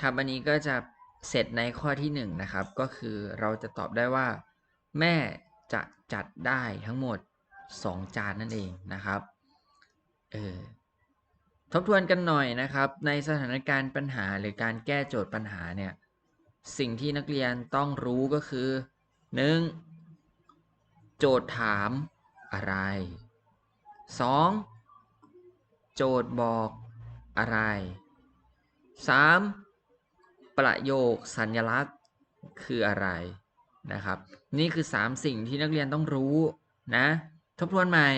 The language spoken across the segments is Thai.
ครับ อันนี้ก็จะเสร็จในข้อที่หนึ่งนะครับ ก็คือเราจะตอบได้ว่า แม่จะจัดได้ทั้งหมด 2 จานนั่นเองนะครับเออทบทวนกันหน่อยนะครับ ในสถานการณ์ปัญหาหรือการแก้โจทย์ปัญหาเนี่ยสิ่งที่นักเรียนต้องรู้ก็คือ 1. โจทย์ถามอะไร 2. โจทย์บอกอะไร 3. ประโยคสัญลักษณ์คืออะไรนะครับ นี่คือ 3 สิ่งที่นักเรียนต้องรู้นะ ทบทวนใหม่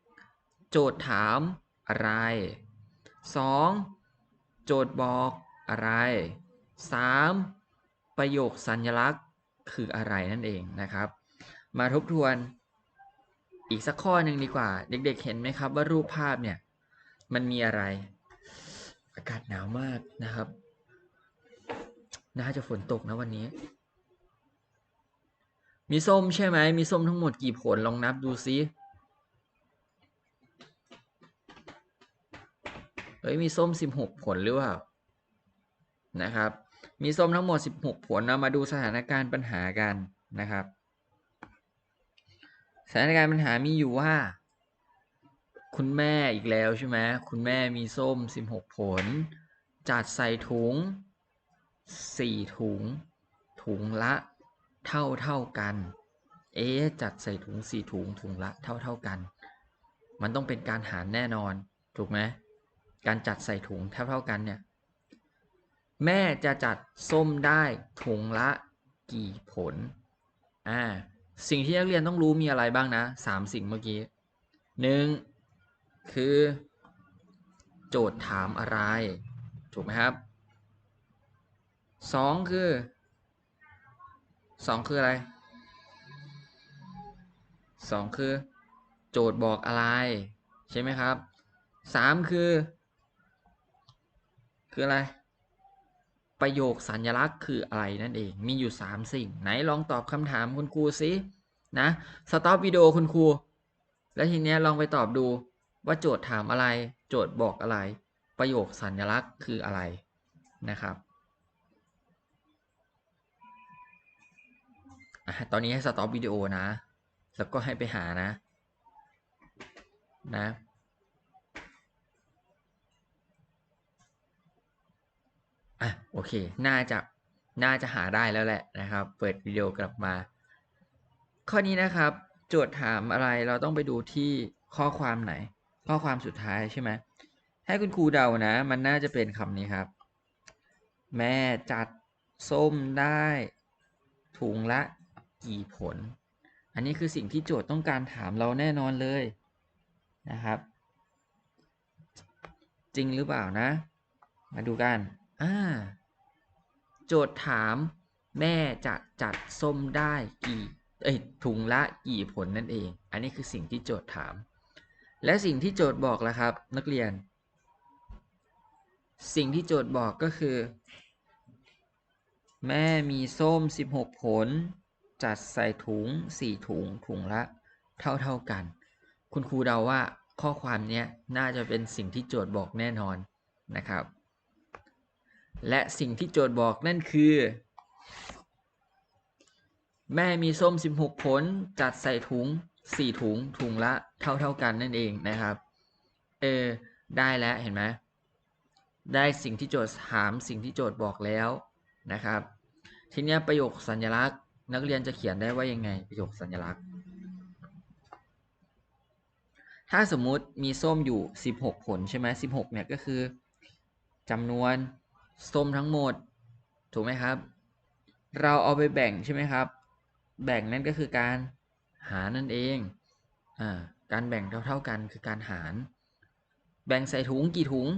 1. โจทย์ถามอะไร 2. โจทย์บอกอะไร 3. ประโยคสัญลักษณ์คืออะไรนั่นเองนะครับ มาทบทวนอีกสักข้อหนึ่งดีกว่า เด็กๆเห็นไหมครับว่ารูปภาพเนี่ย มันมีอะไร อากาศหนาวมากนะครับ น่าจะฝนตกนะวันนี้ มีส้มใช่ไหม มีส้มทั้งหมดกี่ผลลองนับดูซิเฮ้ยมีส้ม 16 ผลหรือเปล่านะครับ มีส้มทั้งหมด 16 ผลเรามาดูสถานการณ์ปัญหากันนะครับ สถานการณ์ปัญหามีอยู่ว่า คุณแม่อีกแล้วใช่ไหมคุณแม่มีส้ม 16 ผล จัดใส่ถุง 4ถุง ถุงละเท่าเท่ากัน เอ๊จัดใส่ถุง4ถุง ถุงละเท่าเท่ากัน มันต้องเป็นการหารแน่นอน ถูกไหมการจัดใส่ถุงเท่าเท่ากันเนี่ย แม่จะจัดส้มได้ถุงละกี่ผล อ่า สิ่งที่นักเรียนต้องรู้มีอะไรบ้างนะสามสิ่งเมื่อกี้หนึ่งคือ โจทย์ถามอะไร ถูกไหมครับ สองคือสองคืออะไรสองคือ โจทย์บอกอะไร ใช่ไหมครับสามคือ คืออะไร ประโยคสัญลักษณ์คืออะไรนั่นเอง มีอยู่3สิ่ง ไหนลองตอบคำถามคุณครูสินะสต็อปวิดีโอคุณครู แล้วทีเนี้ยลองไปตอบดูว่าโจทย์ถามอะไร โจทย์บอกอะไร ประโยคสัญลักษณ์คืออะไรนะครับ อะตอนนี้ให้สต็อปวิดีโอนะ แล้วก็ให้ไปหานะ นะ อะ โอเค น่าจะ น่าจะหาได้แล้วแหละนะครับ เปิดวิดีโอกลับมา ข้อนี้นะครับ โจทย์ถามอะไร เราต้องไปดูที่ข้อความไหน ข้อความสุดท้ายใช่ไหม ให้คุณครูเดานะ มันน่าจะเป็นคำนี้ครับ แม่จัดส้มได้ถุงละ กี่ผล อันนี้คือสิ่งที่โจทย์ต้องการถามเราแน่นอนเลยนะครับ จริงหรือเปล่านะ มาดูกันอ่าโจทย์ถามแม่จะจัดส้มได้กี่เอ้ยถุงละกี่ผลนั่นเอง อันนี้คือสิ่งที่โจทย์ถาม และสิ่งที่โจทย์บอกล่ะครับ นักเรียน สิ่งที่โจทย์บอกก็คือ แม่มีส้ม 16 ผล จัดใส่ถุง 4 ถุงถุงละเท่าเท่ากัน คุณครูเดาว่าข้อความนี้น่าจะเป็นสิ่งที่โจทย์บอกแน่นอนนะครับ และสิ่งที่โจทย์บอกนั่นคือ แม่มีส้ม 16 ผล จัดใส่ถุง 4 ถุง ถุงละเท่าเท่ากันนั่นเองนะครับ เออ ได้แล้วเห็นไหมได้สิ่งที่โจทย์ถามสิ่งที่โจทย์บอกแล้วนะครับ ทีนี้ประโยคสัญลักษณ์ นักเรียนจะเขียนได้ว่ายังไงประโยคสัญลักษณ์ ถ้าสมมุติมีส้มอยู่ 16 ผลใช่ไหม16 เนี่ยก็คือจำนวนส้มทั้งหมด ถูกไหมครับ เราเอาไปแบ่งใช่ไหมครับ แบ่งนั่นก็คือการหารนั่นเองอ่าการแบ่งเท่าๆกันคือการหาร แบ่งใส่ถุงกี่ถุง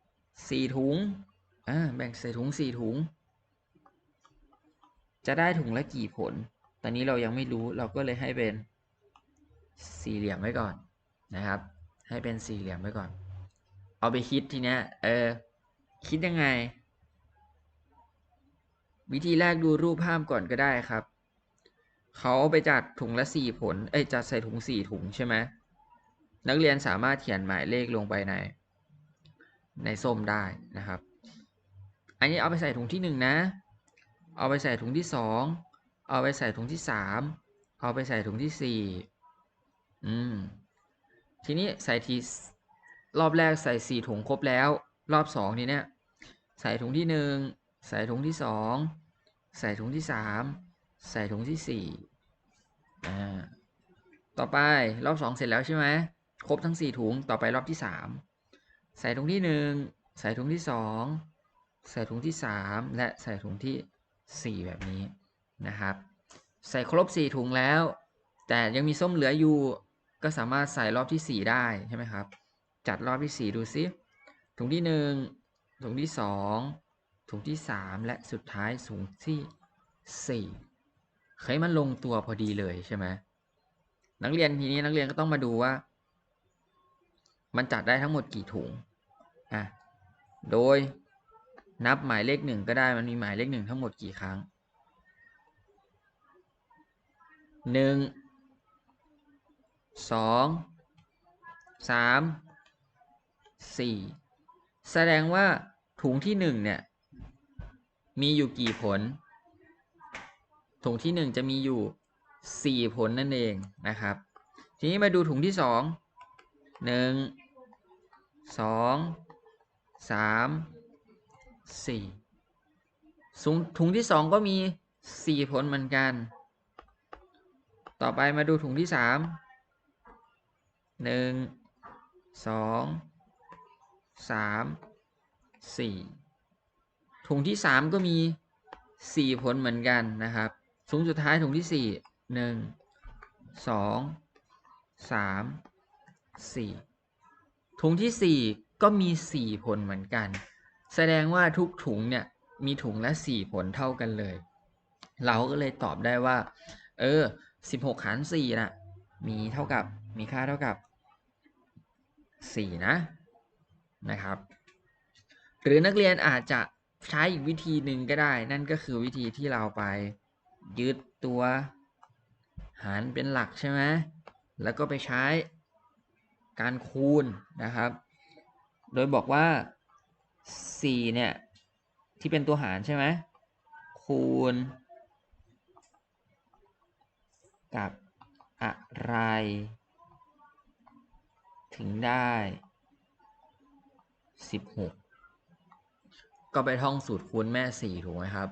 4 ถุงอ่าแบ่งใส่ถุง 4 ถุง จะได้ถุงละกี่ผล ตอนนี้เรายังไม่รู้เราก็เลยให้เป็นสี่เหลี่ยมไว้ก่อนนะครับ ให้เป็นสี่เหลี่ยมไว้ก่อน เอาไปคิดทีเนี้ยเออคิดยังไง วิธีแรกดูรูปภาพก่อนก็ได้ครับเขาไปจัดถุงละสี่ผล เอ้ยจัดใส่ถุงสี่ถุงใช่ไหมนักเรียนสามารถเขียนหมายเลขลงไปใน ในส้มได้นะครับ อันนี้เอาไปใส่ถุงที่หนึ่งนะ เอาไปใส่ถุงที่สองเอาไปใส่ถุงที่สามเอาไปใส่ถุงที่สี่อืม ทีนี้ใส่ทีรอบแรกใส่สี่ถุงครบแล้ว รอบสองทีเนี้ยใส่ถุงที่หนึ่งใส่ถุงที่สองใส่ถุงที่สามใส่ถุงที่สี่อ่า ต่อไปรอบสองเสร็จแล้วใช่ไหมครบทั้งสี่ถุง ต่อไปรอบที่สามใส่ถุงที่หนึ่งใส่ถุงที่สองใส่ถุงที่สามและใส่ถุงที่ สี่แบบนี้นะครับ ใส่ครบสี่ถุงแล้ว แต่ยังมีส้มเหลืออยู่ ก็สามารถใส่รอบที่สี่ได้ใช่ไหมครับ จัดรอบที่สี่ดูซิถุงที่หนึ่งถุงที่สองถุงที่สามและสุดท้ายถุงที่สี่เคยมันลงตัวพอดีเลยใช่ไหมนักเรียนทีนี้นักเรียนก็ต้องมาดูว่า มันจัดได้ทั้งหมดกี่ถุงอะโดย นับหมายเลขหนึ่งก็ได้มันมีหมายเลขหนึ่งทั้งหมดกี่ครั้งหนึ่งสองสามสี่แสดงว่าถุงที่หนึ่งเนี่ยมีอยู่กี่ผล ถุงที่หนึ่งจะมีอยู่สี่ผลนั่นเองนะครับ ทีนี้มาดูถุงที่สองหนึ่งสองสาม สี่ถุงที่สองก็มีสี่ผลเหมือนกัน ต่อไปมาดูถุงที่สามหนึ่งสองสามสี่ถุงที่สามก็มีสี่ผลเหมือนกันนะครับถุงสุดท้ายถุงที่สี่หนึ่งสองสามสี่ถุงที่สี่ก็มีสี่ผลเหมือนกัน แสดงว่าทุกถุงเนี่ยมีถุงละสี่ผลเท่ากันเลย เราก็เลยตอบได้ว่า เออสิบหกหารสี่น่ะมีเท่ากับมีค่าเท่ากับสี่นะนะครับ หรือนักเรียนอาจจะใช้อีกวิธีหนึ่งก็ได้ นั่นก็คือวิธีที่เราไปยึดตัวหารเป็นหลักใช่ไหมแล้วก็ไปใช้การคูณนะครับ โดยบอกว่า 4เนี่ย ที่เป็นตัวหารใช่ไหมคูณ กับอะไร ถึงได้ 16 ก็ไปท่องสูตรคูณแม่ 4 ถูกไหมครับ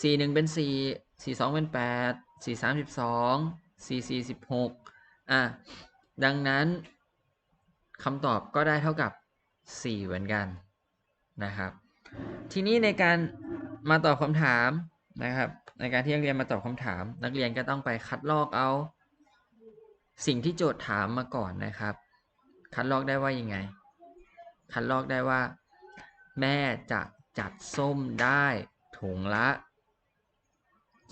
4 1เป็น4 4 2เป็น8 4 3 12 4 4 16อะดังนั้นคำตอบก็ได้เท่ากับ 4 เหมือนกัน นะครับ ทีนี้ในการมาตอบคำถามนะครับ ในการที่นักเรียนมาตอบคำถาม นักเรียนก็ต้องไปคัดลอกเอา สิ่งที่โจทย์ถามมาก่อนนะครับ คัดลอกได้ว่ายังไง คัดลอกได้ว่า แม่จะจัดส้มได้ถุงละ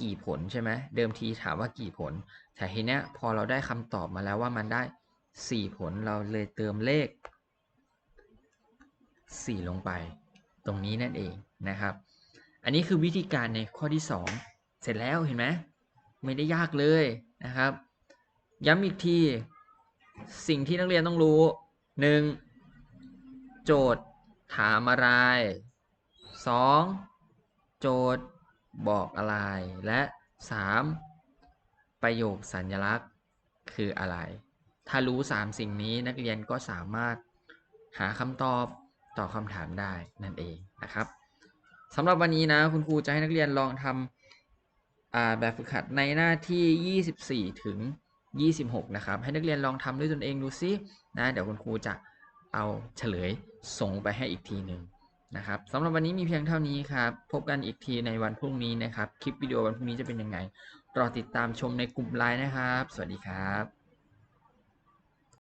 กี่ผลใช่ไหมเดิมทีถามว่ากี่ผล แต่ทีเนี้ยพอเราได้คำตอบมาแล้วว่ามันได้ 4 ผลเราเลยเติมเลข 4 ลงไปตรงนี้นั่นเองนะครับ อันนี้คือวิธีการในข้อที่ 2 เสร็จแล้วเห็นไหมไม่ได้ยากเลยนะครับ ย้ำอีกที สิ่งที่นักเรียนต้องรู้ 1. โจทย์ถามอะไร 2. โจทย์บอกอะไร และ 3. ประโยคสัญลักษณ์คืออะไร ถ้ารู้ 3 สิ่งนี้นักเรียนก็สามารถหาคำตอบ ตอบคำถามได้นั่นเองนะครับสำหรับวันนี้นะคุณครูจะให้นักเรียนลองทำแบบฝึกหัดในหน้าที่ 24 ถึง 26 นะครับ ให้นักเรียนลองทำด้วยตนเองดูซินะเดี๋ยวคุณครูจะเอาเฉลยส่งไปให้อีกทีหนึ่งนะครับสำหรับวันนี้มีเพียงเท่านี้ครับ พบกันอีกทีในวันพรุ่งนี้นะครับ คลิปวิดีโอวันพรุ่งนี้จะเป็นยังไง รอติดตามชมในกลุ่มไลน์นะครับ สวัสดีครับ